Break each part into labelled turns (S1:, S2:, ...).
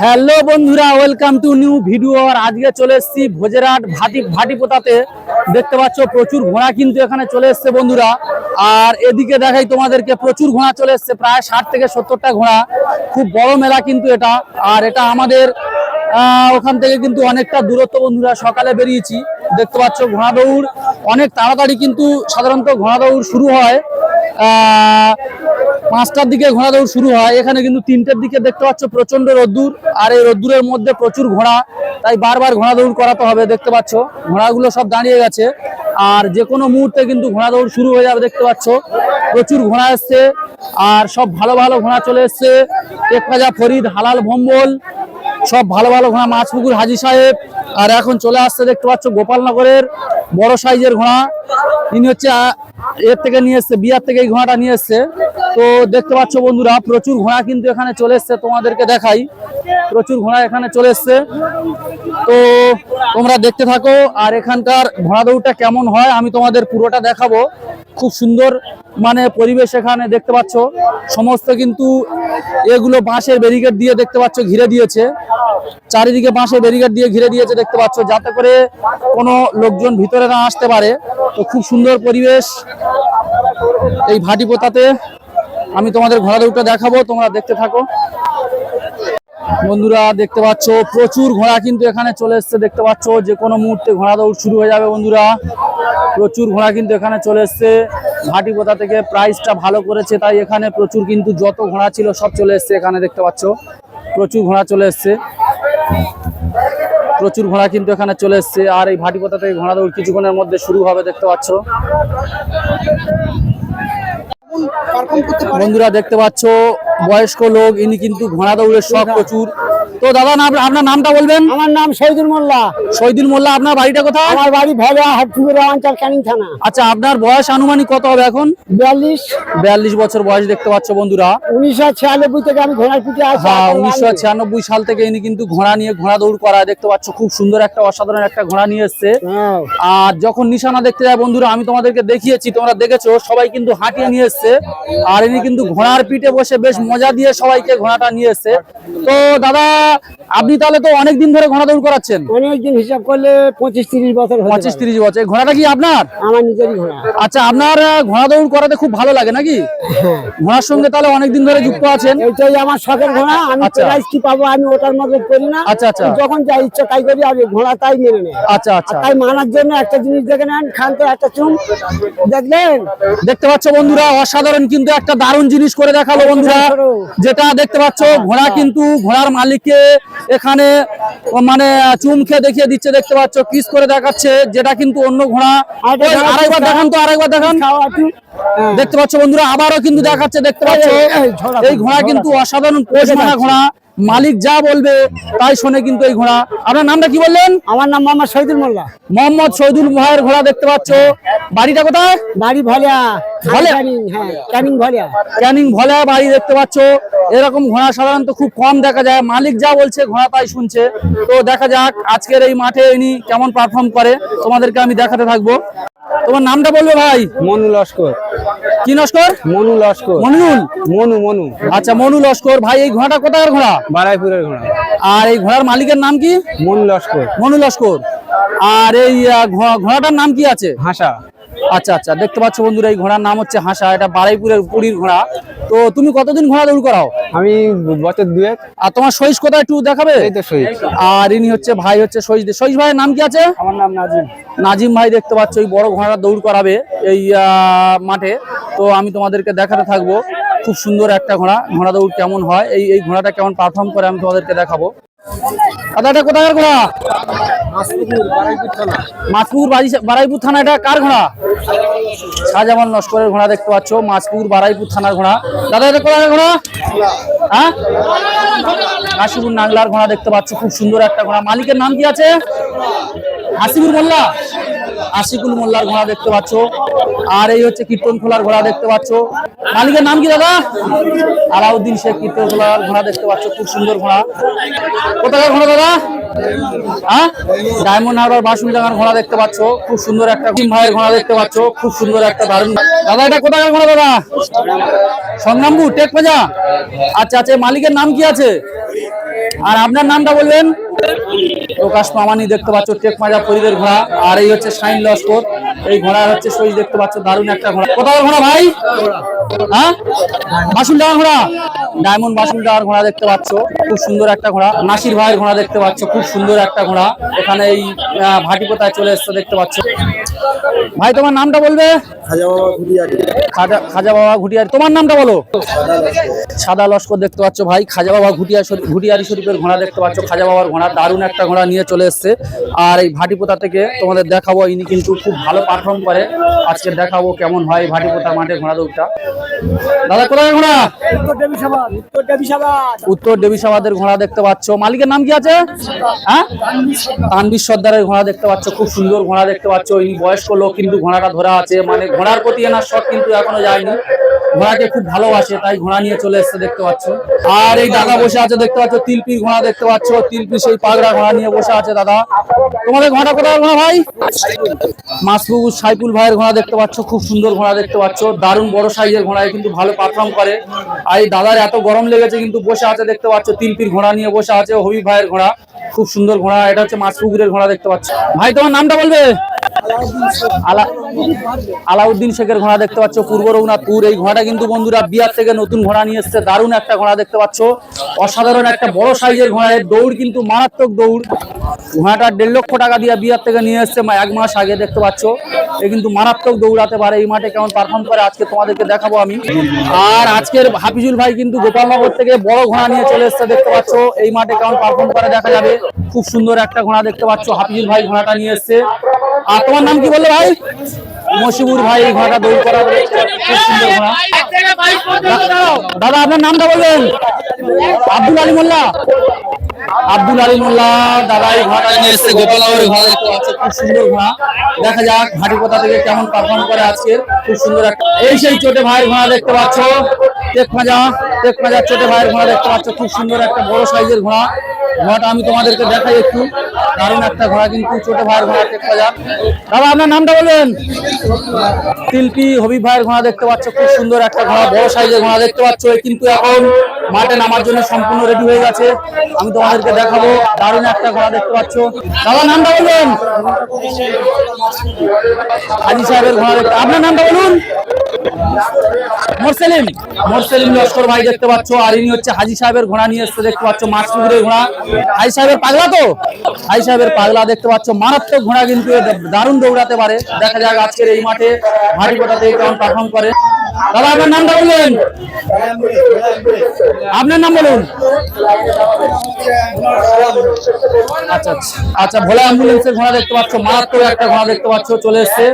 S1: Hello বন্ধুরা welcome to new video আর আজকে চলে এসেছি ভোজেরহাট ভাটি ভাটিপোতাতে। দেখতে পাচ্ছ প্রচুর ঘোড়া কিন্তু এখানে চলে এসেছে বন্ধুরা। আর এদিকে দেখাই তোমাদেরকে, প্রচুর ঘোড়া চলে এসেছে, প্রায় ষাট থেকে সত্তরটা ঘোড়া। খুব বড় মেলা কিন্তু এটা। আর এটা আমাদের ওখান থেকে কিন্তু অনেকটা দূরত্ব বন্ধুরা, সকালে বেরিয়েছি। দেখতে পাচ্ছ ঘোড়া দৌড়। অনেক তাড়াতাড়ি কিন্তু সাধারণত ঘোড়া দৌড় শুরু হয়। পাঁচটার দিকে ঘোড়া দৌড় শুরু হয়। এখানে কিন্তু তিনটের দিকে দেখতে পাচ্ছ প্রচণ্ড রোদ্দুর, আর এই রোদ্দুরের মধ্যে প্রচুর ঘোড়া। তাই বারবার ঘোড়া দৌড় করাতে হবে, দেখতে পাচ্ছ। ঘোড়াগুলো সব দাঁড়িয়ে গেছে। আর যে কোনো মুহূর্তে কিন্তু ঘোড়া দৌড় শুরু হয়ে যাবে, দেখতে পাচ্ছ। প্রচুর ঘোড়া এসছে, আর সব ভালো ভালো ঘোড়া চলে এসছে। টেকরাজা ফরিদ, হালাল, ভম্বল, সব ভালো ভালো ঘোড়া। মাছপুকুর, হাজি সাহেব আর এখন চলে আসছে দেখতে পাচ্ছ গোপালনগরের বড় সাইজের ঘোড়া। ইনি হচ্ছে এর থেকে নিয়ে এসছে, বিয়ার থেকে এই ঘোড়াটা নিয়ে এসছে। তো দেখতে পাচ্ছ বন্ধুরা, প্রচুর ঘোড়া কিন্তু এখানে চলে এসছে, তোমাদেরকে দেখাই। প্রচুর ঘোড়া এখানে চলে এসছে। তো তোমরা দেখতে থাকো, আর এখানকার ঘোড়া দৌড়টা কেমন হয়, আমি তোমাদের পুরোটা দেখাবো। খুব সুন্দর মানে পরিবেশ এখানে দেখতে পাচ্ছ। সমস্ত কিন্তু এগুলো বাঁশের ব্যারিকেড দিয়ে দেখতে পাচ্ছ, ঘিরে দিয়েছে। চারিদিকে বাঁশের ব্যারিকেড দিয়ে ঘিরে দিয়েছে দেখতে পাচ্ছ, যাতে করে কোনো লোকজন ভিতরে না আসতে পারে। তো খুব সুন্দর পরিবেশ এই ভাটিপোতাতে আমি তোমাদের ঘোড়া দৌড়টা দেখাবো, তোমরা দেখতে থাকো। বন্ধুরা, দেখতে পাচ্ছ, প্রচুর ঘোড়া কিন্তু এখানে চলে এসছে, দেখতে পাচ্ছ যে কোনো মুহূর্তে ঘোড়া দৌড় শুরু হয়ে যাবে বন্ধুরা। প্রচুর ঘোড়া কিন্তু এখানে চলে এসছে। ভাটিপোতা থেকে প্রাইসটা ভালো করেছে তাই এখানে প্রচুর কিন্তু যত ঘোড়া ছিল সব চলে এসছে এখানে দেখতে পাচ্ছ। প্রচুর ঘোড়া চলে এসছে। প্রচুর ঘোড়া কিন্তু এখানে চলে এসছে। আর এই ভাটিপোতা থেকে ঘোড়া দৌড় কিছুক্ষণের মধ্যে শুরু হবে দেখতে পাচ্ছ। বন্ধুরা দেখতে পাচ্ছ বয়স্ক লোক ইনি কিন্তু ঘোড়া দৌড়ের শখ প্রচুর। তো দাদা না আপনার নামটা বলবেন?
S2: আমার নাম শহীদুল মোল্লা।
S1: শহীদুল মোল্লা আপনার বাড়িটা কোথায়?
S2: আমার বাড়ি হাটপুকুর অঞ্চল ক্যানিং থানা।
S1: আচ্ছা আপনার বয়স আনুমানিক কত হবে এখন?
S2: বিয়াল্লিশ।
S1: বিয়াল্লিশ বছর বয়স দেখতে পাচ্ছ বন্ধুরা।
S2: উনিশশো ছিয়ানব্বই থেকে আমি ঘোড়ার পিঠে আছি
S1: হ্যাঁ উনিশশো ছিয়ানব্বই সাল থেকে ইনি কিন্তু ঘোড়া নিয়ে ঘোড়া দৌড় করায় দেখতে পাচ্ছ খুব সুন্দর একটা অসাধারণ একটা ঘোড়া নিয়ে এসছে।
S2: হ্যাঁ।
S1: আর যখন নিশানা দেখতে যায় বন্ধুরা আমি তোমাদেরকে দেখিয়েছি তোমরা দেখেছ সবাই কিন্তু হাঁটিয়ে নিয়ে এসছে। আর ইনি কিন্তু ঘোড়ার পিঠে বসে বেশ মজা দিয়ে সবাইকে ঘোড়াটা নিয়ে এসছে। তো দাদা আপনি তাহলে তো অনেক দিন ধরে ঘোড়া দৌড় করাচ্ছেন।
S2: অনেকদিন হিসাব করলে পঁচিশ তিরিশ বছর
S1: পঁচিশ তিরিশ বছর। ঘোড়াটা কি আপনার?
S2: আমার নিজেরই ঘোড়া।
S1: আচ্ছা আপনার ঘোড়া দৌড় করাতে খুব ভালো লাগে নাকি?
S2: হ্যাঁ।
S1: ঘোড়ার সঙ্গে তাহলে অনেকদিন ধরে যুক্ত আছেন।
S2: এইটাই আমার শখের ঘোড়া। আমি
S1: আচ্ছা।
S2: প্রাইজ কি পাবো আমি ওটার মধ্যে করি না।
S1: আচ্ছা, আচ্ছা।
S2: যখন যা ইচ্ছা তাই করি আর ঘোড়া তাই মেনে নেয়
S1: আচ্ছা আচ্ছা।
S2: তাই মানার জন্য একটা জিনিস দেখে নেন খান তো একটা চুম দেখলেন?
S1: দেখতে পাচ্ছ বন্ধুরা অসাধারণ কিন্তু একটা দারুণ জিনিস করে দেখাল বন্ধুরা। যেটা দেখতে পাচ্ছ ঘোড়া কিন্তু ঘোড়ার মালিককে এখানে মানে চুম খেয়ে দেখিয়ে দিচ্ছে দেখতে পাচ্ছ কিস করে দেখাচ্ছে যেটা কিন্তু অন্য ঘোড়া আরেকবার দেখান তো আরেকবার দেখান
S2: হ্যাঁ।
S1: দেখতে পাচ্ছ বন্ধুরা আবারও কিন্তু দেখাচ্ছে দেখতে পাচ্ছ
S2: এই,
S1: ঘোড়া কিন্তু অসাধারণ পোষ মানা ঘোড়া মালিক যা বলবে তাই শোনে কিন্তু এই ঘোড়া। আপনার নামটা কি বললেন?
S2: আমার নাম মোহাম্মদ শহীদুল মোল্লা।
S1: মোহাম্মদ শহীদুল ভাইয়ের ঘোড়া দেখতে পাচ্ছ। বাড়িটা কোথায়?
S2: বাড়ি ভালিয়া।
S1: ভালিয়া?
S2: ক্যানিং হ্যাঁ ক্যানিং ভালিয়া।
S1: ক্যানিং ভলা বাড়ি দেখতে পাচ্ছ। এরকম ঘোড়া সাধারণত খুব কম দেখা যায়। মালিক যা বলছে ঘোড়া তাই শুনছে। তো দেখা যাক আজকের এই মাঠে ইনি কেমন পারফর্ম করে। তোমাদেরকে আমি দেখাতে থাকব। তোমার নামটা বলবে ভাই?
S2: মনু লস্কর।
S1: কি লস্কর?
S2: মনু লস্কর।
S1: মনু
S2: মনু মনু।
S1: আচ্ছা মনু লস্কর। ভাই এই ঘোড়াটা কোথাকার ঘোড়া?
S2: বারাইপুরের ঘোড়া।
S1: আর এই ঘোড়ার মালিকের নাম কি?
S2: মনু লস্কর।
S1: মনু লস্কর। আর এই ঘোড়াটার নাম কি আছে?
S2: হাসা।
S1: আচ্ছা আচ্ছা দেখতে পাচ্ছ বন্ধুরা এই ঘোড়ার নাম হচ্ছে হাসা এটা বারাইপুরের পুরীর ঘোড়া। তো তুমি কতদিন ঘোড়া দৌড় করাও?
S2: আমি বছর দুয়েক।
S1: আর তোমার সইজ কোথায় একটু দেখাবে?
S2: এই তো শহীদ
S1: আর ইনি হচ্ছে ভাই হচ্ছে সইজ সইজ ভাইয়ের নাম কি আছে?
S2: আমার নাম নাজিম।
S1: নাজিম ভাই দেখতে পাচ্ছ এই বড় ঘোড়া দৌড় করাবে এই আহ, মাঠে। তো আমি তোমাদেরকে দেখাতে থাকব খুব সুন্দর একটা ঘোড়া। ঘোড়া দৌড় কেমন হয় এই এই ঘোড়াটা কেমন পারফর্ম করে আমি তোমাদেরকে দেখাবো। দাদা এটা কোথাকার ঘোড়া? মাছপুর বাড়ি- বারাইপুর থানা, এটা কার ঘোড়া? শাহজামান লস্করের ঘোড়া দেখতে পাচ্ছ মাছপুর বারাইপুর থানার ঘোড়া। দাদা, এটা কোথাকার ঘোড়া? হ্যাঁ? কাশীপুর নাগলার ঘোড়া দেখতে পাচ্ছ, খুব সুন্দর একটা ঘোড়া। মালিকের নাম কি আছে? হাসিবুর মোল্লা। আশিকুল মোল্লার ঘোড়া দেখতে পাচ্ছ। আর এই হচ্ছে কীর্তন খোলার ঘোড়া দেখতে পাচ্ছ। মালিকের নাম কি দাদা? আলাউদ্দিন শেখ কীর্তন খোলার ঘোড়া দেখতে পাচ্ছ, খুব সুন্দর ঘোড়া। কোথাকার ঘোড়া দাদা? হ্যাঁ? ডায়মন্ড হারবার বাসুন জাগার ঘোড়া দেখতে পাচ্ছ, খুব সুন্দর একটা টিম ভাইয়ের ঘোড়া দেখতে পাচ্ছ, খুব সুন্দর একটা দারুণ দাদা, এটা কোথাকার ঘোড়া দাদা? সংগ্রামপুর টেক মজা আচ্ছা আচ্ছা মালিকের নাম কি আছে? আর আপনার নামটা বলবেন? প্রকাশ মামানি দেখতে পাচ্ছ টেক মাজা ফরিদের ঘোড়া আর এই হচ্ছে শাইন লস্কর। এই ঘোড়া হচ্ছে সই দেখতে পাচ্ছ দারুণ একটা ঘোড়া। কোথাও ঘোড়া ভাই? হ্যাঁ? বাসুল ডাঙার ঘোড়া? ডায়মন্ড বাসুল ডাঙার ঘোড়া দেখতে পাচ্ছ খুব সুন্দর একটা ঘোড়া। নাসির ভাইয়ের ঘোড়া দেখতে পাচ্ছ খুব সুন্দর একটা ঘোড়া। এখানে এই আহ, ভাটিপোতায় চলে এসছে দেখতে পাচ্ছ। ভাই তোমার নামটা বলবে? খাজা খাজা বাবা ঘুটিয়ারি তোমার নামটা বলো। সাদা লস্কর। দেখতে পাচ্ছ ভাই খাজা বাবা ঘুটিয়া ঘুটিয়ারি শরীফের ঘোড়া দেখতে পাচ্ছ খাজা বাবার ঘোড়া। দারুণ একটা ঘোড়া নিয়ে চলে এসছে। আর এই ভাটিপোতা থেকে তোমাদের দেখাবো ইনি কিন্তু খুব ভালো পারফর্ম করে। আজকে দেখাবো কেমন হয় এই ভাটিপোতা মাঠে ঘোড়া দৌড়টা। দাদা কোথায় ঘোড়া?
S2: উত্তর দেবিসাবাদ উত্তর
S1: দেবীসাবাদের ঘোড়া দেখতে পাচ্ছ। মালিকের নাম কি আছে? হ্যাঁ? তানবীর সর্দারের ঘোড়া দেখতে পাচ্ছ। খুব সুন্দর ঘোড়া দেখতে পাচ্ছ। ইনি বয়স্ক লোক কিন্তু ঘোড়াটা ধরা আছে। মানে ঘোড়ার প্রতি এনার শখ কিন্তু এখনও যায়নি। ঘোড়াকে খুব ভালোবাসে তাই ঘোড়া নিয়ে চলে এসছে দেখতে পাচ্ছ। আর এই দাদা বসে আছে দেখতে পাচ্ছ। তিলপির ঘোড়া দেখতে পাচ্ছ। তিলপি সেই পাগড়া ঘোড়া নিয়ে বসে আছে দাদা। তোমাদের ঘোড়া কোথায় ঘোড়া ভাই? মাসবু সাইকুল ভাইয়ের ঘোড়া দেখতে পাচ্ছ, খুব সুন্দর ঘোড়া দেখতে পাচ্ছ। দারুণ বড় সাইজের ঘোড়ায় কিন্তু ভালো পারফর্ম করে। আর এই দাদার এত গরম লেগেছে কিন্তু বসে আছে দেখতে পাচ্ছ তিন তিলপির ঘোড়া নিয়ে বসে আছে হবি ভাইয়ের ঘোড়া। খুব সুন্দর ঘোড়া, এটা হচ্ছে মাসপুকুরের ঘোড়া দেখতে পাচ্ছ। ভাই, তোমার নামটা বলবে? আলা- আলাউদ্দিন শেখের ঘোড়া দেখতে পাচ্ছ, পূর্ব রঘুনাথপুর। এই ঘোড়াটা কিন্তু বন্ধুরা বিয়ার থেকে নতুন ঘোড়া নিয়ে এসছে। দারুণ একটা ঘোড়া দেখতে পাচ্ছ। অসাধারণ একটা বড় সাইজের ঘোড়া। দৌড় কিন্তু মারাত্মক দৌড়। ঘোড়াটা দেড় লক্ষ টাকা দিয়ে বিয়ার থেকে নিয়ে এসছে এক মাস আগে দেখতে পাচ্ছ। এ কিন্তু মারাত্মক দৌড়াতে পারে। এই মাঠে কেমন পারফর্ম করে আজকে তোমাদেরকে দেখাবো আমি। আর আজকের হাফিজুল ভাই কিন্তু গোপালনগর থেকে বড় ঘোড়া নিয়ে চলে এসছে, দেখতে পাচ্ছ। এই মাঠে কেমন পারফর্ম করে দেখা যাবে। খুব সুন্দর একটা ঘোড়া দেখতে পাচ্ছ, হাফিজুল ভাই ঘোড়াটা নিয়ে এসছে। আর তোমার নাম কি বললে ভাই? মশিবুর ভাই এই ঘোড়াটা দৌড় করা খুব সুন্দর ঘোড়া। দাদা, আপনার নামটা বলবেন? আব্দুল আলী মোল্লা। আব্দুল আলী মোল্লা দাদা এই ঘোড়াটা নিয়ে এসছে গোপালনগরের ঘোড়া দেখতে পাচ্ছ খুব সুন্দর ঘোড়া দেখা যাক ভাটিপোতা থেকে কেমন পারফর্ম করে আজকে। খুব সুন্দর একটা এই সেই চোটে ভাইয়ের ঘোড়া দেখতে পাচ্ছ। টেক মাজা টেক মাজার চোটে ভাইয়ের ঘোড়া দেখতে পাচ্ছ। খুব সুন্দর একটা বড় সাইজের ঘোড়া। ঘোড়াটা আমি তোমাদেরকে দেখাই একটু। দারুণ একটা ঘোড়া কিন্তু, ছোট ভাইয়ের ঘোড়া টেক মাজা দাদা আপনার নামটা বলবেন? তিলপি হবি ভাইয়ের ঘোড়া দেখতে পাচ্ছ, খুব সুন্দর একটা ঘোড়া, বড় সাইজের ঘোড়া দেখতে পাচ্ছ। কিন্তু এখন মাঠে নামার জন্য সম্পূর্ণ রেডি হয়ে গেছে। আমি তোমাদেরকে দেখাবো, দারুণ একটা ঘোড়া দেখতে পাচ্ছ। দাদা নামটা বলবেন? হাজি সাহেবের ঘোড়া দেখতে আপনার নামটা বলুন? মোরসেলিম মোরসেলিম লস্কর ভাই দেখতে পাচ্ছ, আর ইনি হচ্ছে হাজি সাহেবের ঘোড়া নিয়ে এসছে, দেখতে পাচ্ছ, মাছপুকুরের ঘোড়া। হাজি সাহেবের পাগলা তো? হাজি সাহেবের পাগলা দেখতে পাচ্ছ, মারাত্মক ঘোড়া কিন্তু দারুণ দৌড়াতে পারে। দেখা যাক আজকের এই মাঠে ভারী কোটাতে কেমন পারফর্ম করে। দাদা আপনার নামটা বললেন আপনার নাম বলুন। আচ্ছা আচ্ছা। আচ্ছা ভোলা অ্যাম্বুলেন্সের ঘোড়া দেখতে পাচ্ছ, মারাত্মক একটা ঘোড়া দেখতে পাচ্ছ, চলে এসছে।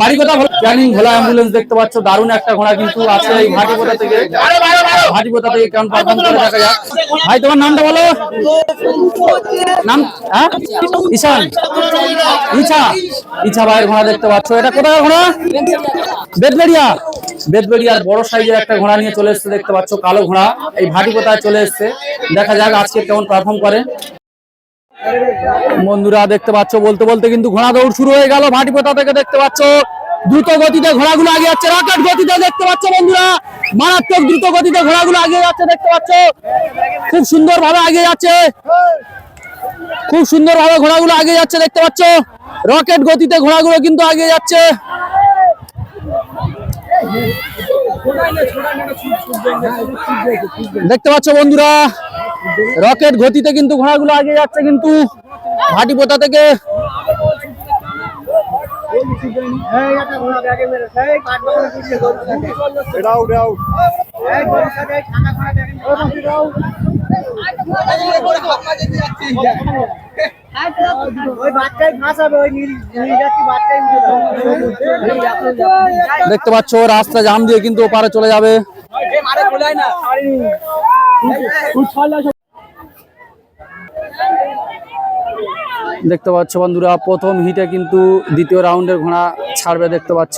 S1: বাড়ি কথা ক্যানিং ভোলা অ্যাম্বুলেন্স দেখতে পাচ্ছ, দারুণ একটা ঘোড়া কিন্তু আছে এই ভাটিপোতা থেকে? ভাটিপোতা থেকে? কেমন পারফর্ম করে দেখা যাক। ভাই, তোমার নামটা বলো। নাম হ্যাঁ? ঈশান। ইছা ইছা ভাইয়ের ঘোড়া দেখতে পাচ্ছ। এটা কোথায় ঘোড়া? বেদবেড়িয়া বেদবেড়িয়ার বড় সাইজের একটা ঘোড়া নিয়ে চলে এসছে, দেখতে পাচ্ছ, কালো ঘোড়া। এই ভাটিপোতায় চলে এসছে? দেখা যাক আজকে কেমন পারফর্ম করে। বন্ধুরা, দেখতে পাচ্ছ, বলতে বলতে কিন্তু ঘোড়া দৌড় শুরু হয়ে গেল ভাটিপোতা থেকে, দেখতে পাচ্ছ। দ্রুত গতিতে ঘোড়াগুলো আগে যাচ্ছে রকেট গতিতে, দেখতে পাচ্ছ বন্ধুরা। মারাত্মক দ্রুত গতিতে ঘোড়াগুলো আগে যাচ্ছে, দেখতে পাচ্ছ। খুব সুন্দর ভাবে আগে যাচ্ছে। খুব সুন্দর ভাবে ঘোড়াগুলো আগে যাচ্ছে, দেখতে পাচ্ছ। রকেট গতিতে ঘোড়াগুলো কিন্তু আগে যাচ্ছে। দেখতে পাচ্ছ বন্ধুরা রকেট গতিতে কিন্তু ঘোড়াগুলো আগে যাচ্ছে কিন্তু ভাটিপোতা থেকে
S2: এই একটা ঘোড়া
S1: দেখতে পাচ্ছ, রাস্তা জাম দিয়ে কিন্তু ওপারে চলে যাবে। দেখতে পাচ্ছ বন্ধুরা, প্রথম হিটে কিন্তু দ্বিতীয় রাউন্ডের ঘোড়া ছাড়বে, দেখতে পাচ্ছ।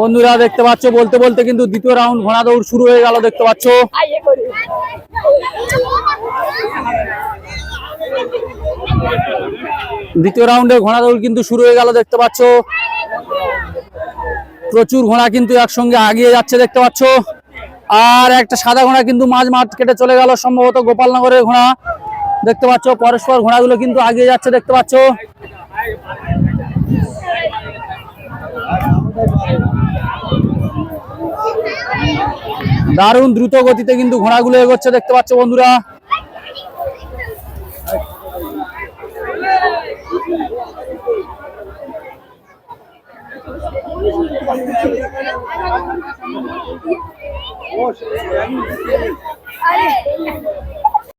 S1: বন্ধুরা, দেখতে পাচ্ছ, বলতে বলতে কিন্তু দ্বিতীয় রাউন্ড ঘোড়া দৌড় শুরু হয়ে গেল, দেখতে পাচ্ছ। দ্বিতীয় রাউন্ডে ঘোড়া দৌড় কিন্তু শুরু হয়ে গেল, দেখতে পাচ্ছ। প্রচুর ঘোড়া কিন্তু একসঙ্গে আগিয়ে যাচ্ছে, দেখতে পাচ্ছ। আর একটা সাদা ঘোড়া কিন্তু মাঝ মাঠ কেটে চলে গেল, সম্ভবত গোপালনগরের ঘোড়া। দেখতে পাচ্ছ, পরস্পর ঘোড়াগুলো কিন্তু আগিয়ে যাচ্ছে, দেখতে পাচ্ছ। দারুণ দ্রুত গতিতে কিন্তু ঘোড়াগুলো এগোচ্ছে দেখতে পাচ্ছ বন্ধুরা।